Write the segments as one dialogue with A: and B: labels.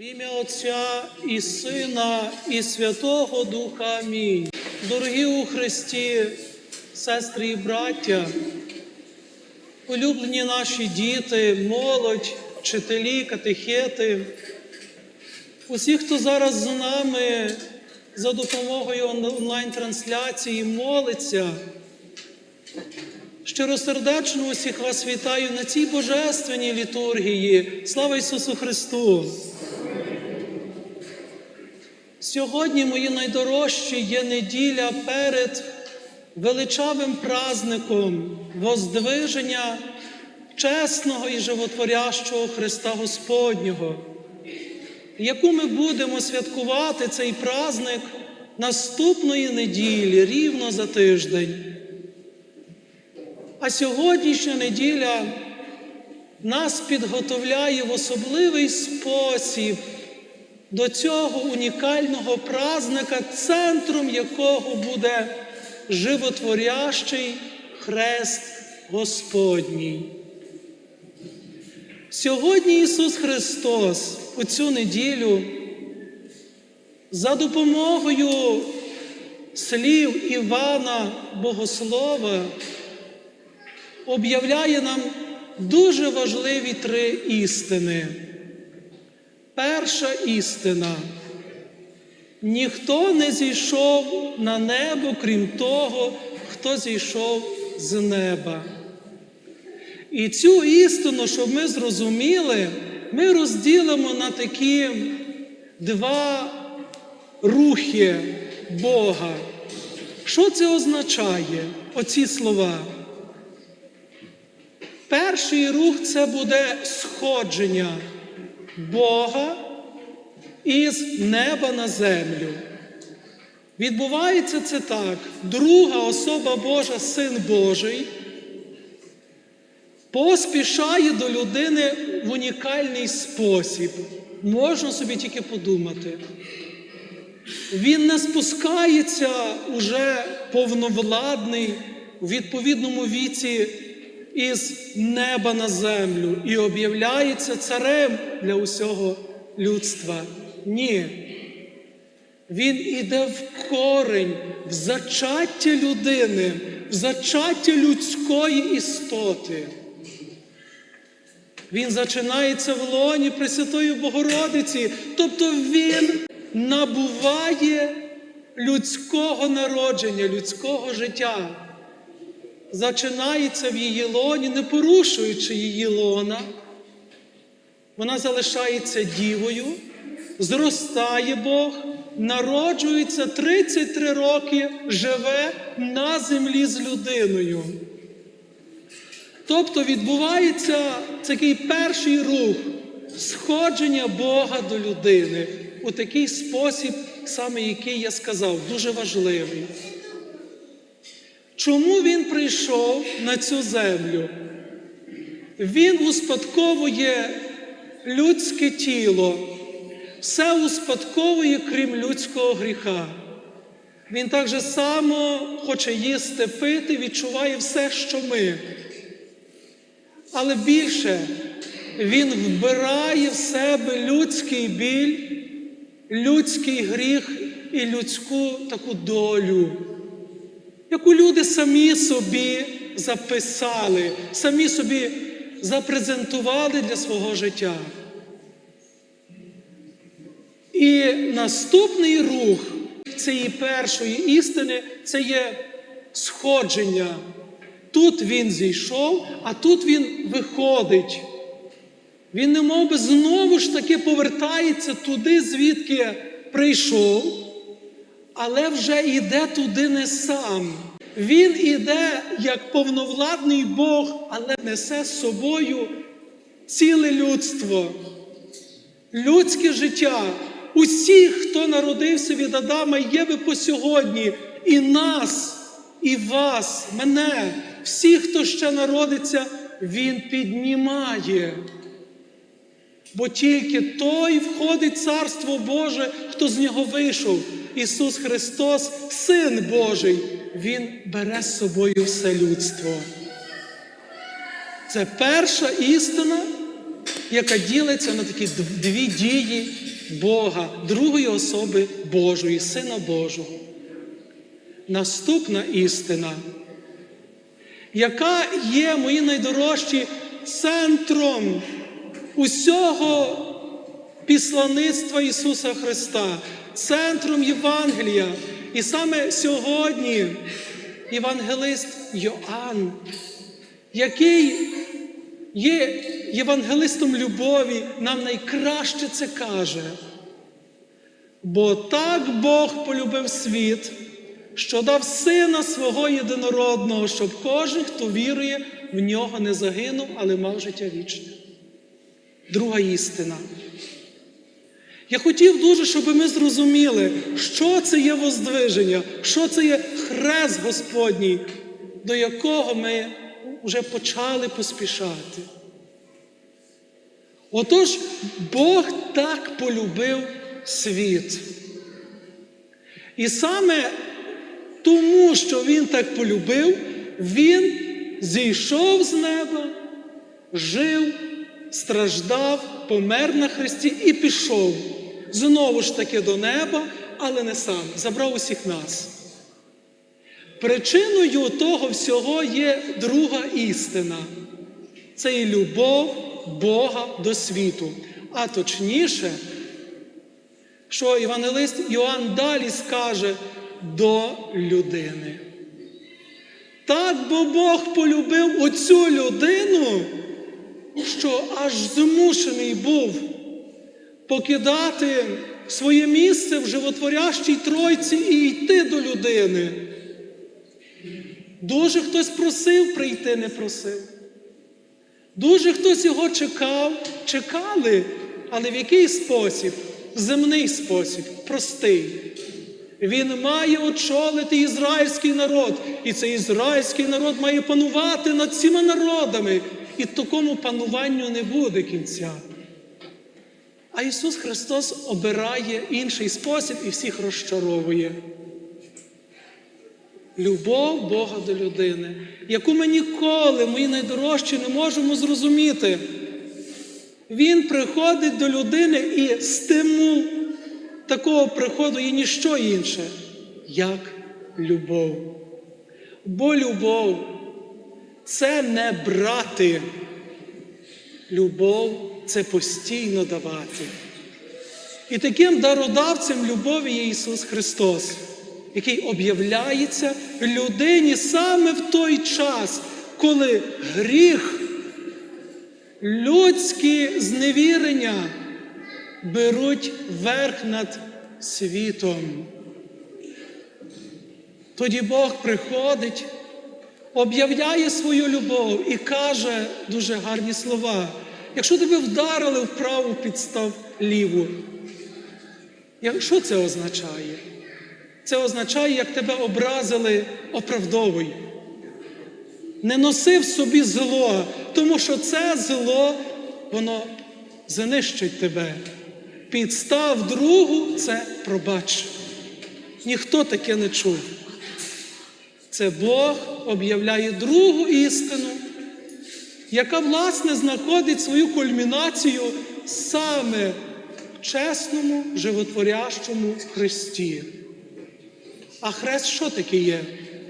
A: В ім'я Отця і Сина, і Святого Духа. Амінь. Дорогі у Христі, сестри і браття, улюблені наші діти, молодь, вчителі, катехети, усі, хто зараз з нами за допомогою онлайн-трансляції молиться. Щиросердечно усіх вас вітаю на цій божественній літургії. Слава Ісусу Христу! Сьогодні, мої найдорожчі, є неділя перед величавим праздником Воздвиження чесного і животворящого Христа Господнього, яку ми будемо святкувати цей праздник наступної неділі, рівно за тиждень. А сьогоднішня неділя нас підготовляє в особливий спосіб до цього унікального празника, центром якого буде животворящий хрест Господній. Сьогодні Ісус Христос у цю неділю за допомогою слів Івана Богослова об'являє нам дуже важливі три істини. Перша істина. Ніхто не зійшов на небо, крім того, хто зійшов з неба. І цю істину, щоб ми зрозуміли, ми розділимо на такі два рухи Бога. Що це означає, оці слова? Перший рух це буде сходження Бога із неба на землю. Відбувається це так. Друга особа Божа, Син Божий, поспішає до людини в унікальний спосіб. Можна собі тільки подумати. Він не спускається уже повновладний у відповідному віці із неба на землю і об'являється царем для усього людства. Ні. Він іде в корень, в зачаття людини, в зачаття людської істоти. Він зачинається в лоні Пресвятої Богородиці, тобто Він набуває людського народження, людського життя зачинається в її лоні, не порушуючи її лона. Вона залишається дівою, зростає Бог, народжується 33 роки, живе на землі з людиною. Тобто відбувається такий перший рух сходження Бога до людини у такий спосіб, саме який я сказав, дуже важливий. Чому він прийшов на цю землю? Він успадковує людське тіло, все успадковує, крім людського гріха. Він так же само хоче їсти, пити, відчуває все, що ми. Але більше він вбирає в себе людський біль, людський гріх і людську таку долю яку люди самі собі записали, самі собі запрезентували для свого життя. І наступний рух цієї першої істини це є сходження. Тут він зійшов, а тут він виходить. Він не мов би знову ж таки повертається туди, звідки прийшов але вже йде туди не сам. Він іде як повновладний Бог, але несе з собою ціле людство, людське життя. Усіх, хто народився від Адама, є ви по сьогодні, і нас, і вас, мене, всіх, хто ще народиться, Він піднімає. Бо тільки той входить в Царство Боже, хто з нього вийшов. Ісус Христос, Син Божий, Він бере з собою все людство. Це перша істина, яка ділиться на такі дві дії Бога, другої особи Божої, Сина Божого. Наступна істина, яка є мої найдорожчі центром усього післаництва Ісуса Христа, центром Євангелія. І саме сьогодні євангелист Йоанн, який є євангелистом любові, нам найкраще це каже. Бо так Бог полюбив світ, що дав сина свого єдинородного, щоб кожен, хто вірує, в нього не загинув, але мав життя вічне. Друга істина. Я хотів дуже, щоб ми зрозуміли, що це є воздвиження, що це є хрест Господній, до якого ми вже почали поспішати. Отож, Бог так полюбив світ. І саме тому, що Він так полюбив, Він зійшов з неба, жив, страждав, помер на Христі і пішов знову ж таки до неба, але не сам, забрав усіх нас. Причиною того всього є друга істина це і любов Бога до світу. А точніше, що Євангелист Йоанн далі скаже до людини. Так бо Бог полюбив оцю людину, що аж змушений був покидати своє місце в животворящій тройці і йти до людини. Дуже хтось просив прийти, не просив. Дуже хтось його чекав, чекали, але в який спосіб? Земний спосіб, простий. Він має очолити ізраїльський народ, і цей ізраїльський народ має панувати над всіма народами. І такому пануванню не буде кінця. А Ісус Христос обирає інший спосіб і всіх розчаровує. Любов Бога до людини, яку ми ніколи, мої найдорожчі, не можемо зрозуміти. Він приходить до людини і стимул такого приходу є ніщо інше, як любов. Бо любов це не брати. Любов це постійно давати. І таким дародавцем любові є Ісус Христос, який об'являється людині саме в той час, коли гріх, людські зневірення беруть верх над світом. Тоді Бог приходить, об'являє свою любов і каже дуже гарні слова. Якщо тебе вдарили в праву підстав ліву, що це означає? Це означає, як тебе образили, оправдовуй. Не носи в собі зло, тому що це зло, воно знищить тебе. Підстав другу це пробач. Ніхто таке не чув. Це Бог об'являє другу істину, яка, власне, знаходить свою кульмінацію саме в чесному, животворящому Христі. А хрест що таке є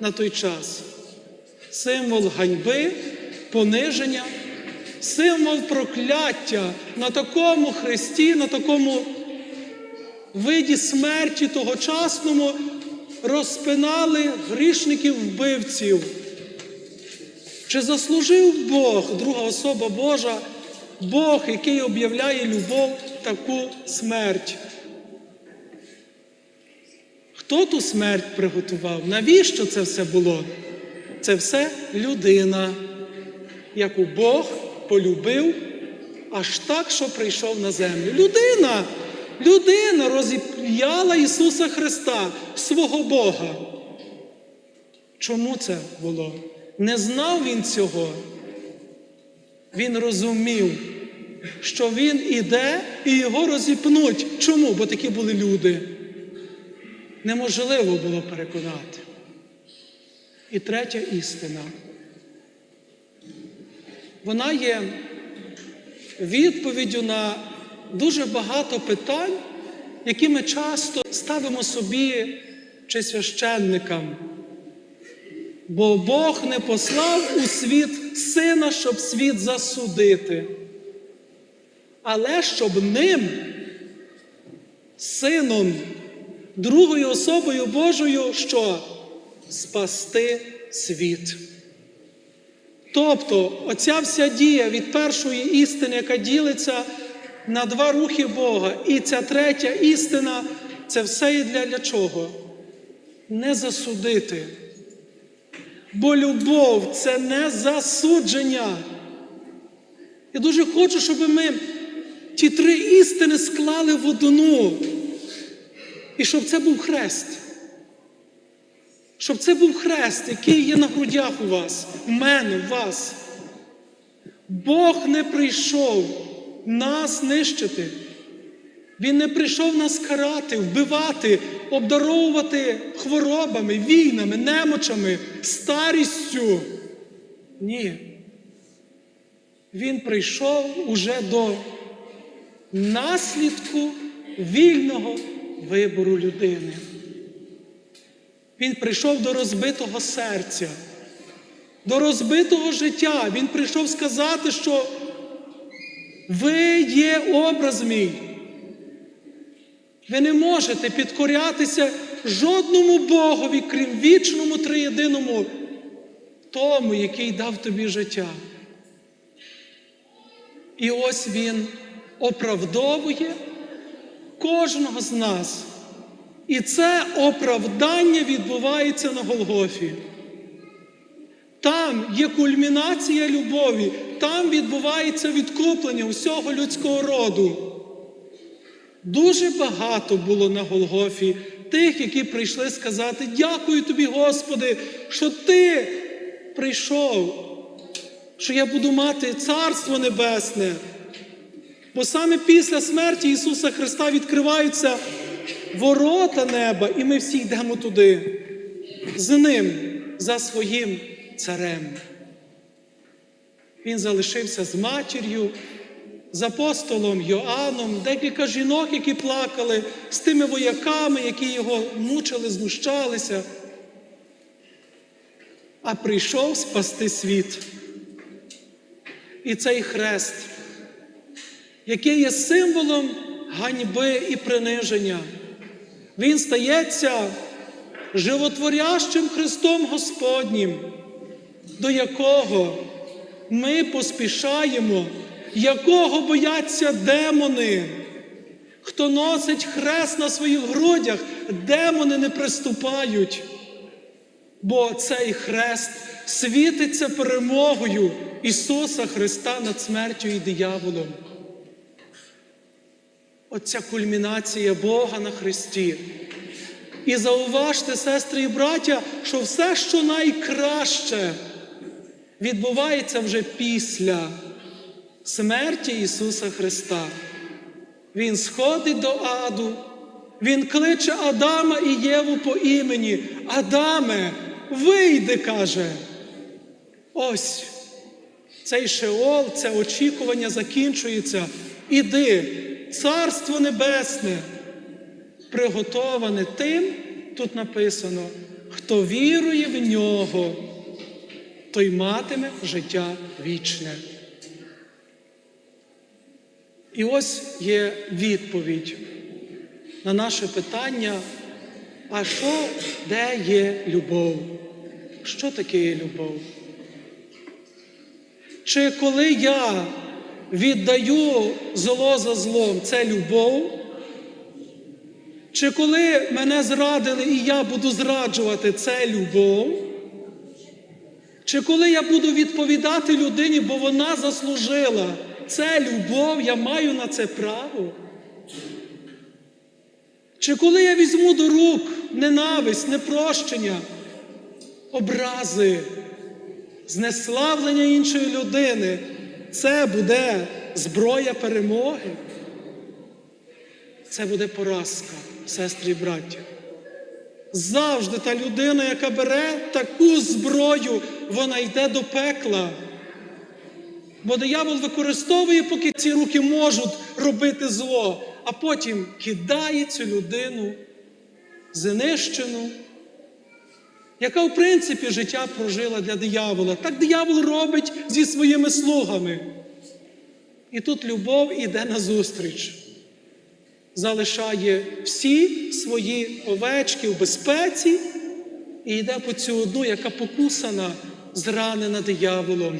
A: на той час? Символ ганьби, пониження, символ прокляття на такому хресті, на такому виді смерті тогочасному розпинали грішників вбивців. Чи заслужив Бог, друга особа Божа, Бог, який об'являє любов таку смерть? Хто ту смерть приготував? Навіщо це все було? Це все людина, яку Бог полюбив аж так, що прийшов на землю. Людина, людина розіп'яла Ісуса Христа, свого Бога. Чому це було? Не знав він цього. Він розумів, що він іде і його розіпнуть. Чому? Бо такі були люди. Неможливо було переконати. І третя істина. Вона є відповіддю на дуже багато питань, які ми часто ставимо собі чи священникам. Бо Бог не послав у світ сина, щоб світ засудити, але щоб ним, сином, другою особою Божою, що спасти світ. Тобто, оця вся дія від першої істини, яка ділиться на два рухи Бога, і ця третя істина це все є для, для чого? Не засудити. Бо любов це не засудження. Я дуже хочу, щоб ми ті три істини склали в одну. І щоб це був хрест. Щоб це був хрест, який є на грудях у вас, в мене, в вас. Бог не прийшов нас нищити. Він не прийшов нас карати, вбивати, обдаровувати хворобами, війнами, немочами, старістю. Ні. Він прийшов уже до наслідку вільного вибору людини. Він прийшов до розбитого серця, до розбитого життя. Він прийшов сказати, що ви є образ мій. Ви не можете підкорятися жодному Богові, крім вічному триєдиному, тому, який дав тобі життя. І ось Він оправдовує кожного з нас. І це оправдання відбувається на Голгофі. Там є кульмінація любові, там відбувається відкуплення усього людського роду. Дуже багато було на Голгофі тих, які прийшли сказати: Дякую тобі, Господи, що Ти прийшов, що я буду мати Царство Небесне. Бо саме після смерті Ісуса Христа відкриваються ворота неба, і ми всі йдемо туди, з Ним, за своїм царем. Він залишився з матір'ю, з апостолом Йоанном, декілька жінок, які плакали, з тими вояками, які його мучили, знущалися. А прийшов спасти світ. І цей хрест, який є символом ганьби і приниження, він стається животворящим Христом Господнім, до якого ми поспішаємо, якого бояться демони. Хто носить хрест на своїх грудях, демони не приступають. Бо цей хрест світиться перемогою Ісуса Христа над смертю і дияволом. Оця кульмінація Бога на Христі. І зауважте, сестри і браття, що все, що найкраще, відбувається вже після смерті Ісуса Христа. Він сходить до аду, Він кличе Адама і Єву по імені. Адаме, вийди, каже. Ось цей шеол, це очікування закінчується. Іди, Царство Небесне, приготоване тим, тут написано, хто вірує в нього, той матиме життя вічне. І ось є відповідь на наше питання, а що, де є любов? Що таке є любов? Чи коли я віддаю зло за злом, це любов? Чи коли мене зрадили і я буду зраджувати, це любов? Чи коли я буду відповідати людині, бо вона заслужила, це любов, я маю на це право? Чи коли я візьму до рук ненависть, непрощення, образи, знеславлення іншої людини, це буде зброя перемоги? Це буде поразка, сестри і браття. Завжди та людина, яка бере таку зброю, вона йде до пекла. Бо диявол використовує, поки ці руки можуть робити зло. а потім кидає цю людину знищену, яка в принципі життя прожила для диявола. Так диявол робить зі своїми слугами. І тут любов іде назустріч, залишає всі свої овечки в безпеці і йде по цю одну, яка покусана, зранена дияволом.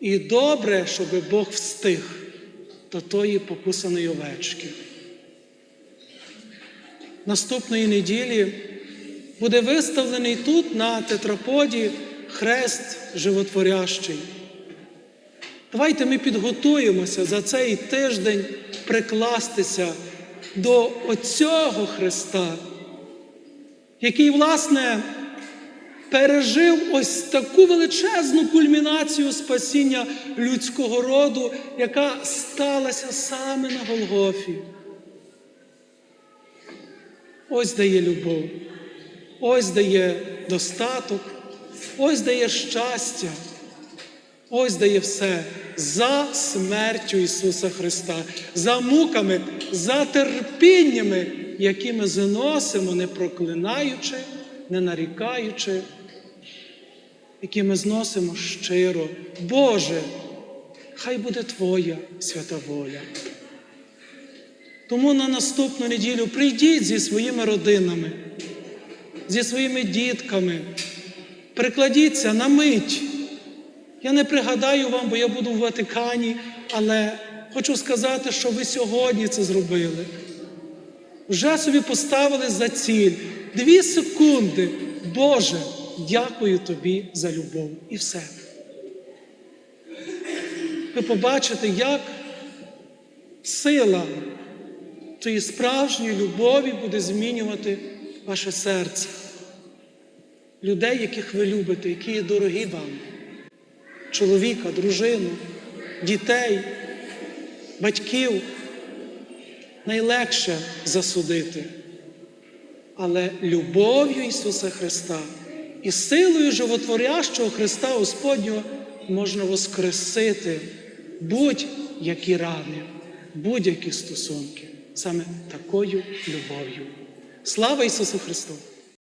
A: І добре, щоб Бог встиг до тої покусаної овечки. Наступної неділі буде виставлений тут на тетраподі хрест животворящий. Давайте ми підготуємося за цей тиждень прикластися до оцього Христа, який, власне, пережив ось таку величезну кульмінацію спасіння людського роду, яка сталася саме на Голгофі. Ось дає любов, ось дає достаток, ось дає щастя, ось дає все за смертю Ісуса Христа, за муками, за терпіннями, які ми заносимо, не проклинаючи, не нарікаючи, які ми зносимо щиро. Боже, хай буде Твоя свята воля. Тому на наступну неділю прийдіть зі своїми родинами, зі своїми дітками, прикладіться на мить. Я не пригадаю вам, бо я буду в Ватикані, але хочу сказати, що ви сьогодні це зробили. Вже собі поставили за ціль дві секунди. Боже, дякую тобі за любов. І все. Ви побачите, як сила цієї справжньої любові буде змінювати ваше серце. Людей, яких ви любите, які є дорогі вам, чоловіка, дружину, дітей, батьків. Найлегше засудити. Але любов'ю Ісуса Христа і силою животворящого Христа Господнього можна воскресити будь-які рани, будь-які стосунки саме такою любов'ю. Слава Ісусу Христу!